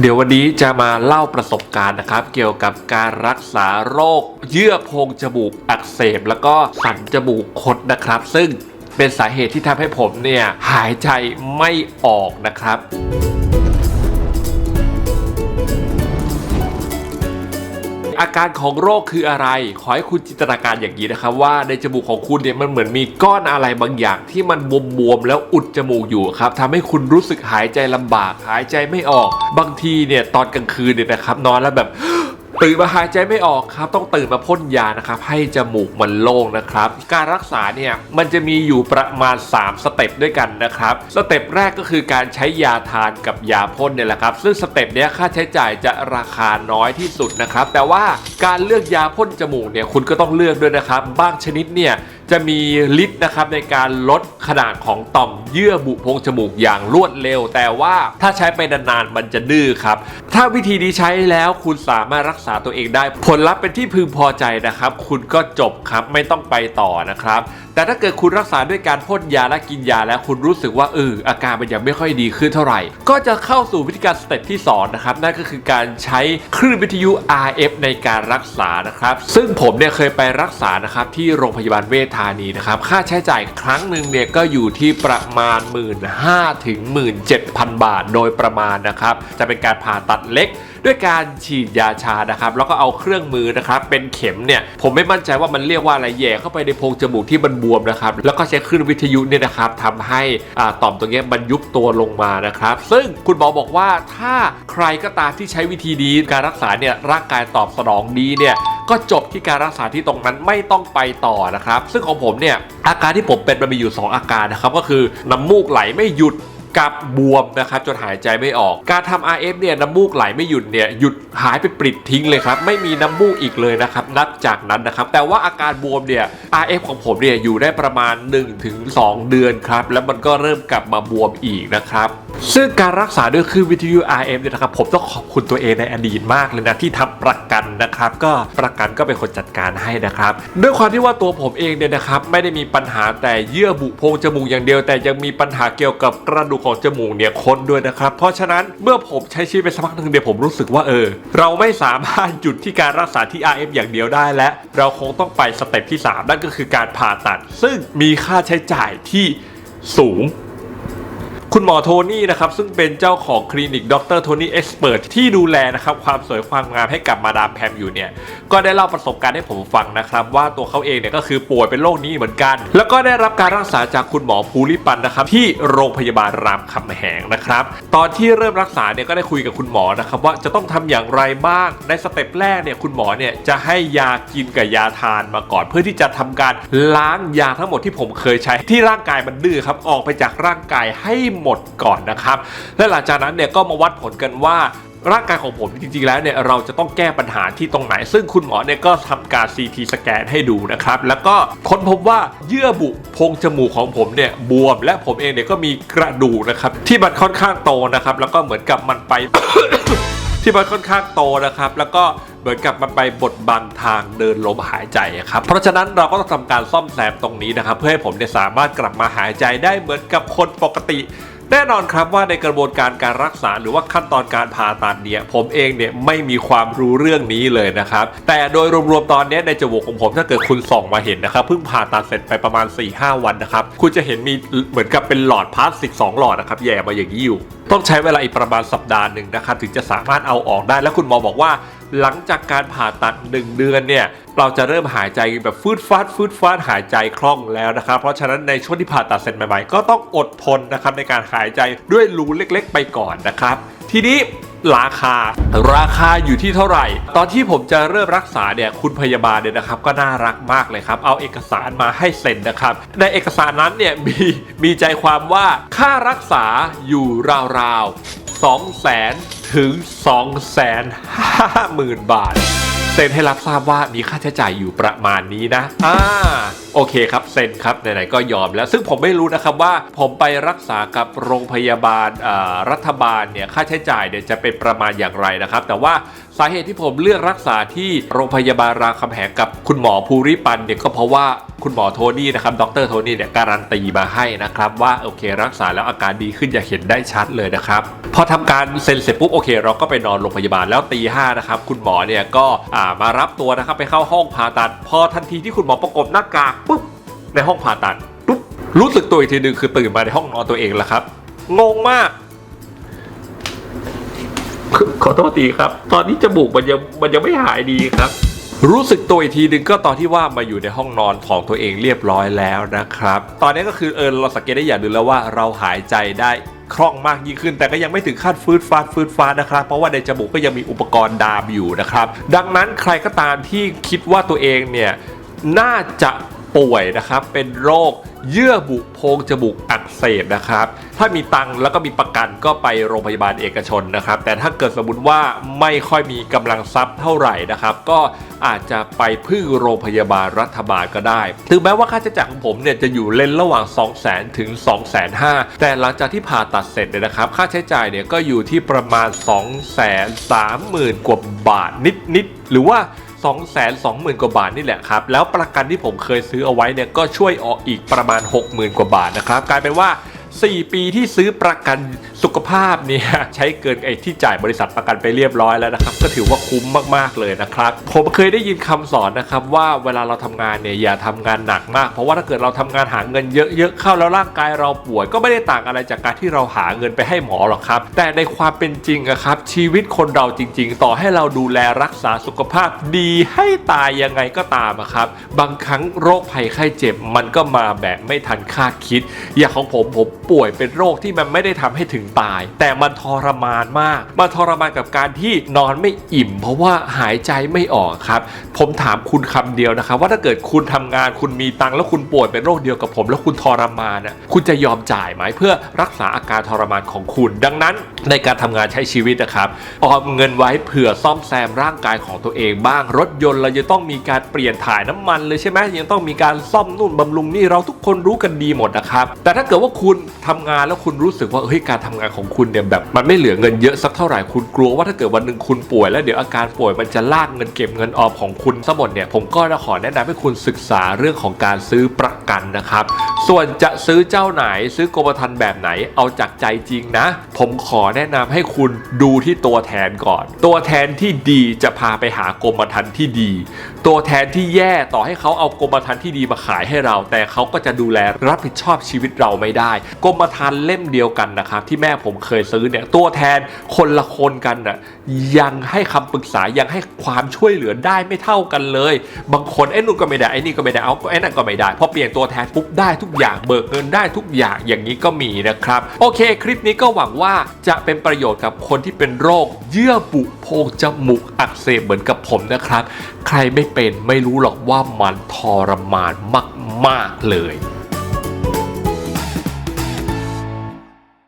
เดี๋ยววันนี้จะมาเล่าประสบการณ์นะครับ เกี่ยวกับการรักษาโรค เยื่อโพรงจมูกอักเสบ แล้วก็สันจมูกคดนะครับ ซึ่งเป็นสาเหตุที่ทำให้ผมเนี่ย หายใจไม่ออกนะครับ อาการของโรคคืออะไร ขอให้คุณจินตนาการอย่างนี้นะครับว่าในจมูกของคุณเนี่ยมันเหมือนมีก้อนอะไรบางอย่างที่มันบวมๆแล้วอุดจมูกอยู่ครับทำให้คุณรู้สึกหายใจลำบาก หายใจไม่ออก บางทีเนี่ยตอนกลางคืนเนี่ยนะครับนอนแล้วแบบ ตื่นมาหายใจไม่ออกครับ ต้องตื่นมาพ่นยานะครับ ให้จมูกมันโล่งนะครับ การรักษาเนี่ยมันจะมีอยู่ประมาณ 3 สเต็ปด้วยกันนะครับ สเต็ปแรกก็คือการใช้ยาทานกับยาพ่นเนี่ยแหละครับ ซึ่งสเต็ปเนี้ยค่าใช้จ่ายจะราคาน้อยที่สุดนะครับ แต่ว่าการเลือกยาพ่นจมูกเนี่ยคุณก็ต้องเลือกด้วยนะครับ บางชนิดเนี่ย จะมีฤทธิ์นะครับในการลดขนาดของต่อมเยื่อบุโพรงจมูกอย่างรวดเร็ว แต่ว่าถ้าใช้ไปนานๆมันจะดื้อครับ ถ้าวิธีนี้ใช้แล้วคุณสามารถรักษาตัวเองได้ ผลลัพธ์เป็นที่พึงพอใจนะครับ คุณก็จบครับไม่ต้องไปต่อนะครับ แต่ถ้าเกิดคุณรักษาด้วยการพ่นยาและกินยาแล้วคุณรู้สึกว่าเอออาการมันยังไม่ค่อยดีขึ้นเท่าไหร่ ก็จะเข้าสู่วิธีการสเต็ปที่สองนะครับนั่นก็คือการใช้คลื่นวิทยุ RF ในการรักษานะครับ ซึ่งผมเนี่ยเคยไปรักษานะครับที่โรงพยาบาลเวชธานีนะครับ ค่าใช้จ่ายครั้งหนึ่งเนี่ยก็อยู่ที่ประมาณ 1 5ื่นถึง17,000บาทโดยประมาณนะครับ จะเป็นการผ่าตัดเล็กด้วยการฉีดยาชานะครับ แล้วก็เอาเครื่องมือนะครับ เป็นเข็มเนี่ย ผมไม่มั่นใจว่ามันเรียกว่าอะไรแย่เข้าไปในโพรงจมูกที่มันบวมนะครับ แล้วก็ใช้คลื่นวิทยุเนี่ยนะครับทำให้อ่าต่อมตรงนี้มันยุบตัวลงมานะครับ ซึ่งคุณหมอบอกว่าถ้าใครก็ตามที่ใช้วิธีนี้การรักษาเนี่ยร่างกายตอบสนองดีเนี่ย ก็จบที่การรักษาที่ตรงนั้นไม่ต้องไปต่อนะครับ ซึ่งของผมเนี่ยอาการที่ผมเป็นมันมีอยู่ 2 อาการนะครับก็คือน้ำมูกไหลไม่หยุด กับบวมนะครับจนหายใจไม่ออก การทำ RF เนี่ยน้ำมูกไหลไม่หยุดเนี่ยหยุดหายไปปลิดทิ้งเลยครับไม่มีน้ำมูกอีกเลยนะครับนับจากนั้นนะครับแต่ว่าอาการบวมเนี่ย RF ของผมเนี่ยอยู่ได้ประมาณ 1-2 เดือนครับแล้วมันก็เริ่มกลับมาบวมอีกนะครับซึ่งการรักษาด้วยคลื่นวิทยุ RF เนี่ยนะครับผมต้องขอบคุณตัวเองในอดีตมากเลยนะที่ทำประกันนะครับ ก็ประกันก็เป็นคนจัดการให้นะครับ ด้วยความที่ว่าตัวผมเองเนี่ยนะครับไม่ได้มีปัญหาแต่เยื่อบุโพรงจมูกอย่างเดียว แต่ยังมีปัญหาเกี่ยวกับกระดูกของจมูกเนี่ยคนด้วยนะครับ เพราะฉะนั้นเมื่อผมใช้ชีวิตไปสักพักหนึ่งเดียวผมรู้สึกว่าเออ เราไม่สามารถหยุดที่การรักษาที่ RF อย่างเดียวได้และ เราคงต้องไปสเต็ปที่ 3 นั่นก็คือการผ่าตัด ซึ่งมีค่าใช้จ่ายที่สูง คุณหมอโทนี่นะครับซึ่งเป็นเจ้าของคลินิกดรโทนี่เอ็กซ์เพรสที่ดูแลนะครับความสวยความงามให้กับมาดามแพมอยู่เนี่ยก็ได้เล่าประสบการณ์ให้ผมฟังนะครับว่าตัวเขาเองเนี่ยก็คือป่วยเป็นโรคนี้เหมือนกัน แล้วก็ได้รับการรักษาจากคุณหมอภูริปันนะครับที่โรงพยาบาลรามคำแหงนะครับตอนที่เริ่มรักษาเนี่ยก็ได้คุยกับคุณหมอนะครับว่าจะต้องทำอย่างไรบ้างในสเต็ปแรกเนี่ยคุณหมอเนี่ยจะให้ยากินกับยาทานมาก่อน เพื่อที่จะทำการล้างยาทั้งหมดที่ผมเคยใช้ที่ร่างกายมันดื้อครับออกไปจากร่างกายให้หมดก่อนนะครับ และหลังจากนั้นเนี่ยก็มาวัดผลกันว่าร่างกายของผมจริงๆแล้วเนี่ยเราจะต้องแก้ปัญหาที่ตรงไหน ซึ่งคุณหมอเนี่ยก็ทำการ CT สแกนให้ดูนะครับ แล้วก็ค้นพบว่าเยื่อบุโพรงจมูกของผมเนี่ยบวม และผมเองเนี่ยก็มีกระดูกนะครับที่มันค่อนข้างโตนะครับ แล้วก็เหมือนกับมันไป ที่มันค่อนข้างโตนะครับ แล้วก็เหมือนกับมันไปบดบังทางเดินลมหายใจครับ เพราะฉะนั้นเราก็ต้องทำการซ่อมแซมตรงนี้นะครับ เพื่อให้ผมเนี่ยสามารถกลับมาหายใจได้เหมือนกับคนปกติ แน่นอนครับว่าในกระบวนการการรักษาหรือว่าขั้นตอนการผ่าตัดเนี่ยผมเองเนี่ยไม่มีความรู้เรื่องนี้เลยนะครับ แต่โดยรวมๆตอนนี้ในจมูกของผมถ้าเกิดคุณส่องมาเห็นนะครับเพิ่งผ่าตัดเสร็จไปประมาณ 4-5 วันนะครับ คุณจะเห็นมีเหมือนกับเป็นหลอดพลาสติก2หลอดนะครับแย่มาอย่างนี้อยู่ต้องใช้เวลาอีกประมาณสัปดาห์หนึ่งนะครับถึงจะสามารถเอาออกได้และคุณหมอบอกว่า หลังจากการผ่าตัด 1 เดือนเนี่ยเราจะเริ่มหายใจแบบฟืดฟาดฟืดฟาดหายใจคล่องแล้วนะครับ เพราะฉะนั้นในช่วงที่ผ่าตัดเสร็จใหม่ๆ ก็ต้องอดทนนะครับในการหายใจด้วยรูเล็กๆ ไปก่อนนะครับ ทีนี้ราคา ราคาอยู่ที่เท่าไหร่ ตอนที่ผมจะเริ่มรักษาเนี่ยคุณพยาบาลเนี่ยนะครับก็น่ารักมากเลยครับ เอาเอกสารมาให้เซ็นนะครับ ในเอกสารนั้นเนี่ยมีมีใจความว่าค่ารักษาอยู่ราวๆ2 0 0 0 0 ถึง 2 5 0 0 0 0 บาท เซ็นให้รับทราบว่ามีค่าใช้จ่ายอยู่ประมาณนี้นะ อ่า โอเคครับเซ็นครับไหนๆก็ยอมแล้วซึ่งผมไม่รู้นะครับว่าผมไปรักษากับโรงพยาบาลรัฐบาลเนี่ยค่าใช้จ่ายเนี่ยจะเป็นประมาณอย่างไรนะครับ แต่ว่าสาเหตุที่ผมเลือกรักษาที่โรงพยาบาลรามคำแหงกับคุณหมอภูริปันเนี่ยก็เพราะว่าคุณหมอโทนี่นะครับดรโทนี่เนี่ยการันตีมาให้นะครับว่าโอเค รักษาแล้วอาการดีขึ้นอย่างเห็นได้ชัดเลยนะครับพอทำการเซ็นเสร็จปุ๊บโอเค เราก็ไปนอนโรงพยาบาลแล้วตีห้านะครับคุณหมอเนี่ยก็มารับตัวนะครับไปเข้าห้องผ่าตัดพอทันทีที่คุณหมอประกบหน้ากากปุ๊บในห้องผ่าตัดปุ๊บรู้สึกตัวอีกทีหนึ่งคือตื่นมาในห้องนอนตัวเองแล้วครับ งงมาก ขอโทษทีครับ ตอนนี้จมูกมันยังมันยังไม่หายดีครับ รู้สึกตัวอีกทีหนึ่งก็ตอนที่ว่ามาอยู่ในห้องนอนของตัวเองเรียบร้อยแล้วนะครับ ตอนนี้ก็คือเออเราสังเกตได้อย่างหนึ่งแล้วว่าเราหายใจได้คล่องมากยิ่งขึ้น แต่ก็ยังไม่ถึงขั้นฟืดฟาดฟืดฟาดนะครับ เพราะว่าในจมูกก็ยังมีอุปกรณ์ดามอยู่นะครับ ดังนั้นใครก็ตามที่คิดว่าตัวเองเนี่ยน่าจะ ป่วยนะครับ เป็นโรคเยื่อบุโพรงจมูกอักเสบนะครับ ถ้ามีตังค์แล้วก็มีประกันก็ไปโรงพยาบาลเอกชนนะครับ แต่ถ้าเกิดสมมติว่าไม่ค่อยมีกำลังทรัพย์เท่าไหร่นะครับ ก็อาจจะไปพึ่งโรงพยาบาลรัฐบาลก็ได้ ถึงแม้ว่าค่าใช้จ่ายของผมเนี่ยจะอยู่เลนระหว่าง 2 0 0 0 0 0 ถึง 2 5 0 0 0แต่หลังจากที่ผ่าตัดเสร็จเนี่ยนะครับ ค่าใช้จ่ายเนี่ยก็อยู่ที่ประมาณ 2 3 0 0 0 0กว่าบาทนิดๆหรือว่า 2 2 0 0 0 0 กว่าบาทนี่แหละครับ แล้วประกันที่ผมเคยซื้อเอาไว้เนี่ยก็ช่วยออกอีกประมาณ 60,000 กว่าบาทนะครับ กลายเป็นว่า 4 ปีที่ซื้อประกัน สุขภาพเนี่ยใช้เกินไอ้ที่จ่ายบริษัทประกันไปเรียบร้อยแล้วนะครับ ก็ถือว่าคุ้มมากๆเลยนะครับ ผมเคยได้ยินคำสอนนะครับว่าเวลาเราทำงานเนี่ยอย่าทำงานหนักมาก เพราะว่าถ้าเกิดเราทำงานหาเงินเยอะๆเข้าแล้วร่างกายเราป่วย ก็ไม่ได้ต่างอะไรจากการที่เราหาเงินไปให้หมอหรอกครับ แต่ในความเป็นจริงอะครับชีวิตคนเราจริง ๆ ต่อให้เราดูแลรักษาสุขภาพดีให้ตายยังไงก็ตามอะครับ บางครั้งโรคภัยไข้เจ็บมันก็มาแบบไม่ทันคาดคิด อย่างของผมผมป่วยเป็นโรคที่มันไม่ได้ทำให้ถึงตาย แต่มันทรมานมากมันทรมานกับการที่นอนไม่อิ่ม เพราะว่าหายใจไม่ออกครับ ผมถามคุณคำเดียวนะครับว่าถ้าเกิดคุณทำงานคุณมีตังค์แล้วคุณป่วยเป็นโรคเดียวกับผม แล้วคุณทรมานน่ะคุณจะยอมจ่ายไหมเพื่อรักษาอาการทรมานของคุณ ดังนั้นในการทำงานใช้ชีวิตนะครับออมเงินไว้เผื่อซ่อมแซมร่างกายของตัวเองบ้างรถยนต์เราจะต้องมีการเปลี่ยนถ่ายน้ำมันเลยใช่ไหมยังต้องมีการซ่อมนู่นบำรุงนี่เราทุกคนรู้กันดีหมดนะครับแต่ถ้าเกิดว่าคุณทำงานแล้วคุณรู้สึกว่าเฮ้ยการทำงานของคุณเนี่ยแบบมันไม่เหลือเงินเยอะสักเท่าไหร่คุณกลัวว่าถ้าเกิดวันหนึ่งคุณป่วยแล้วเดี๋ยวอาการป่วยมันจะลากเงินเก็บเงินออมของคุณซะหมดเนี่ยผมก็จะขอแนะนำให้คุณศึกษาเรื่องของการซื้อประกันนะครับ ส่วนจะซื้อเจ้าไหนซื้อกรมธรรม์แบบไหนเอาจากใจจริงนะ ผมขอแนะนำให้คุณดูที่ตัวแทนก่อน ตัวแทนที่ดีจะพาไปหากรมธรรม์ที่ดี ตัวแทนที่แย่ต่อให้เขาเอากรมธรรม์ที่ดีมาขายให้เรา แต่เขาก็จะดูแลรับผิดชอบชีวิตเราไม่ได้ กรมธรรม์เล่มเดียวกันนะครับที่แม่ผมเคยซื้อเนี่ยตัวแทนคนละคนกันน่ะยังให้คำปรึกษายังให้ความช่วยเหลือได้ไม่เท่ากันเลย บางคนไอ้นู่นก็ไม่ได้ไอ้นี่ก็ไม่ได้เอาไอ้นั่นก็ไม่ได้พอเปลี่ยนตัวแทนปุ๊บได้ทุกอย่างเบิกเงินได้ทุกอย่างอย่างนี้ก็มีนะครับ โอเค คลิปนี้ก็หวังว่าจะเป็นประโยชน์กับคนที่เป็นโรค เยื่อบุโพรงจมูกอักเสบเหมือนกับผมนะครับ ใครไม่เป็นไม่รู้หรอกว่ามันทรมานมาก ๆ เลย